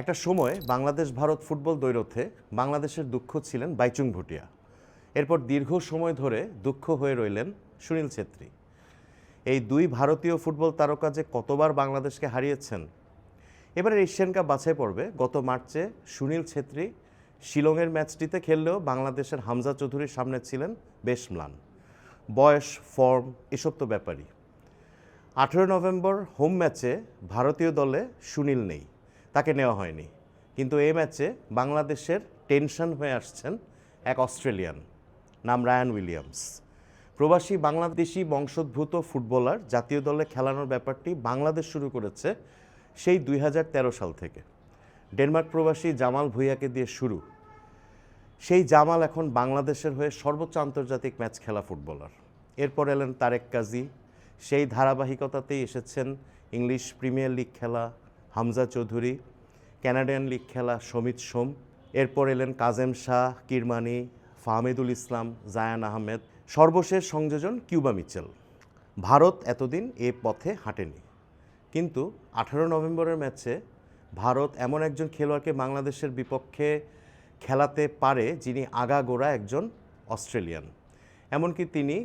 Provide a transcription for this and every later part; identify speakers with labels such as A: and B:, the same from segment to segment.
A: একটা সময় বাংলাদেশ ভারত ফুটবল দৈরথে বাংলাদেশের দুঃখ ছিলেন বাইচুং ভুটিয়া। এরপর দীর্ঘ সময় ধরে দুঃখ হয়ে রইলেন সুনীল ছেত্রী। এই দুই ভারতীয় ফুটবল তারকা যে কতবার বাংলাদেশকে হারিয়েছেন, এবারের এশিয়ান কাপ বাছাই পর্বে গত মার্চে সুনীল ছেত্রী শিলংয়ের ম্যাচটিতে খেললেও বাংলাদেশের হামজা চৌধুরীর সামনে ছিলেন বেশ ম্লান। বয়স, ফর্ম, এসব তো ব্যাপারই। আঠেরো নভেম্বর হোম ম্যাচে ভারতীয় দলে সুনীল নেই। তাকে নেওয়া হয়নি। কিন্তু এই ম্যাচে বাংলাদেশের টেনশন হয়ে আসছেন এক অস্ট্রেলিয়ান, নাম রায়ান উইলিয়ামস। প্রবাসী বাংলাদেশি বংশোদ্ভূত ফুটবলার জাতীয় দলে খেলানোর ব্যাপারটি বাংলাদেশ শুরু করেছে সেই দুই হাজার তেরো সাল থেকে। ডেনমার্ক প্রবাসী জামাল ভুইয়াকে দিয়ে শুরু। সেই জামাল এখন বাংলাদেশের হয়ে সর্বোচ্চ আন্তর্জাতিক ম্যাচ খেলা ফুটবলার। এরপর এলেন তারেক কাজী। সেই ধারাবাহিকতাতেই এসেছেন ইংলিশ প্রিমিয়ার লিগ খেলা হামজা চৌধুরী, ক্যানাডিয়ান লিগ খেলা সমিত সোম, এরপর এলেন কাজেম শাহ, কিরমানি, ফাহমিদুল ইসলাম, জায়ান আহমেদ, সর্বশেষ সংযোজন কিউবা মিচেল। ভারত এতদিন এ পথে হাঁটেনি। কিন্তু আঠারো নভেম্বরের ম্যাচে ভারত এমন একজন খেলোয়াড়কে বাংলাদেশের বিপক্ষে খেলাতে পারে যিনি আগাগোড়া একজন অস্ট্রেলিয়ান। এমনকি তিনি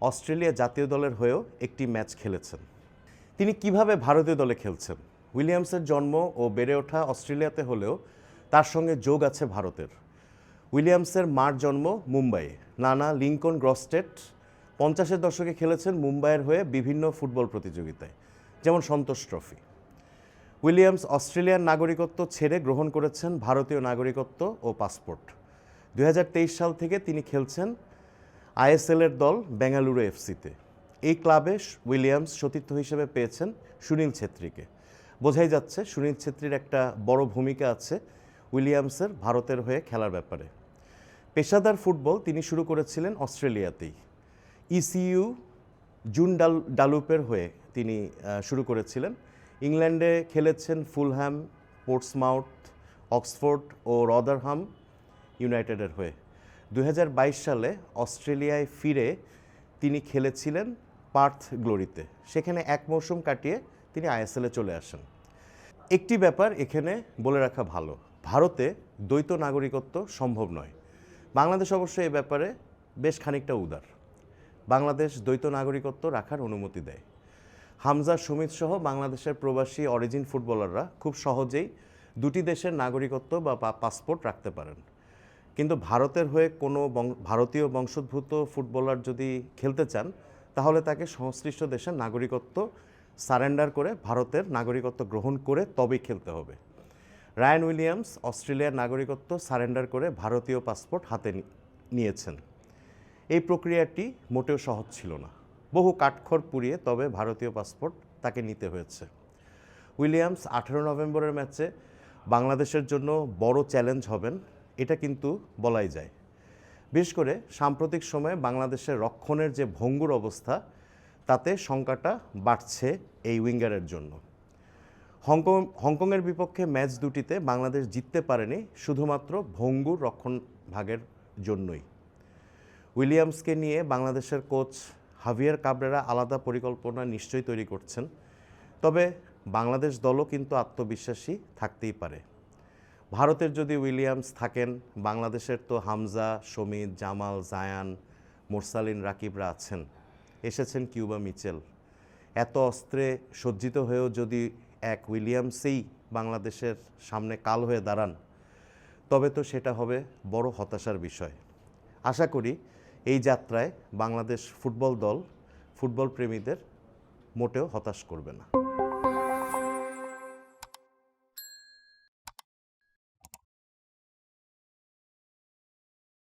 A: অস্ট্রেলিয়া জাতীয় দলের হয়েও একটি ম্যাচ খেলেছেন। তিনি কীভাবে ভারতীয় দলে খেলছেন? উইলিয়ামসের জন্ম ও বেড়ে ওঠা অস্ট্রেলিয়াতে হলেও তার সঙ্গে যোগ আছে ভারতের। উইলিয়ামসের মার জন্ম মুম্বাইয়ে। নানা লিঙ্কন গ্রস্টেট পঞ্চাশের দশকে খেলেছেন মুম্বাইয়ের হয়ে বিভিন্ন ফুটবল প্রতিযোগিতায়, যেমন সন্তোষ ট্রফি। উইলিয়ামস অস্ট্রেলিয়ার নাগরিকত্ব ছেড়ে গ্রহণ করেছেন ভারতীয় নাগরিকত্ব ও পাসপোর্ট। দু হাজার তেইশ সাল থেকে তিনি খেলছেন আইএসএলের দল বেঙ্গালুরু এফসিতে। এই ক্লাবে উইলিয়ামস সতীর্থ হিসেবে পেয়েছেন সুনীল ছেত্রীকে। বোঝাই যাচ্ছে সুনীল ছেত্রীর একটা বড় ভূমিকা আছে উইলিয়ামসের ভারতের হয়ে খেলার ব্যাপারে। পেশাদার ফুটবল তিনি শুরু করেছিলেন অস্ট্রেলিয়াতেই। ইসিইউ জুন ডাল, ডালুপের হয়ে তিনি শুরু করেছিলেন। ইংল্যান্ডে খেলেছেন ফুলহ্যাম, পোর্টসমাউথ, অক্সফোর্ড ও রদারহাম ইউনাইটেডের হয়ে। দু হাজার বাইশ সালে অস্ট্রেলিয়ায় ফিরে তিনি খেলেছিলেন পার্থ গ্লোরিতে। সেখানে এক মৌসুম কাটিয়ে তিনি আইএসএলে চলে আসেন। একটি ব্যাপার এখানে বলে রাখা ভালো, ভারতে দ্বৈত নাগরিকত্ব সম্ভব নয়। বাংলাদেশ অবশ্য এ ব্যাপারে বেশ খানিকটা উদার। বাংলাদেশ দ্বৈত নাগরিকত্ব রাখার অনুমতি দেয়। হামজা সুমিত সহ বাংলাদেশের প্রবাসী অরিজিন ফুটবলাররা খুব সহজেই দুটি দেশের নাগরিকত্ব বা পাসপোর্ট রাখতে পারেন। কিন্তু ভারতের হয়ে কোনো ভারতীয় বংশোদ্ভূত ফুটবলার যদি খেলতে চান তাহলে তাকে সংশ্লিষ্ট দেশের নাগরিকত্ব সারেন্ডার করে ভারতের নাগরিকত্ব গ্রহণ করে তবেই খেলতে হবে। রায়ান উইলিয়ামস অস্ট্রেলিয়ার নাগরিকত্ব সারেন্ডার করে ভারতীয় পাসপোর্ট হাতে নিয়েছেন। এই প্রক্রিয়াটি মোটেও সহজ ছিল না। বহু কাঠখড় পুড়িয়ে তবে ভারতীয় পাসপোর্ট তাকে নিতে হয়েছে। উইলিয়ামস আঠেরো নভেম্বরের ম্যাচে বাংলাদেশের জন্য বড় চ্যালেঞ্জ হবেন, এটা কিন্তু বলাই যায়। বিশেষ করে সাম্প্রতিক সময়ে বাংলাদেশের রক্ষণের যে ভঙ্গুর অবস্থা, তাতে শঙ্কাটা বাড়ছে এই উইঙ্গারের জন্য। হংকং, হংকংয়ের বিপক্ষে ম্যাচ দুটিতে বাংলাদেশ জিততে পারেনি শুধুমাত্র ভঙ্গুর রক্ষণ ভাগের জন্যই। উইলিয়ামসকে নিয়ে বাংলাদেশের কোচ হাভিয়ার কাবরেরা আলাদা পরিকল্পনা নিশ্চয়ই তৈরি করছেন, তবে বাংলাদেশ দলও কিন্তু আত্মবিশ্বাসী থাকতেই পারে। ভারতের যদি উইলিয়ামস থাকেন, বাংলাদেশের তো হামজা সমিত জামাল, জায়ান, মোরসালিন, রাকিবরা আছেন। এসেছেন কিউবা মিচেল। এত অস্ত্রে সজ্জিত হয়েও যদি এক উইলিয়ামসেই বাংলাদেশের সামনে কাল হয়ে দাঁড়ান, তবে তো সেটা হবে বড় হতাশার বিষয়। আশা করি এই যাত্রায় বাংলাদেশ ফুটবল দল, ফুটবল প্রেমীদের মোটেও হতাশ করবে না।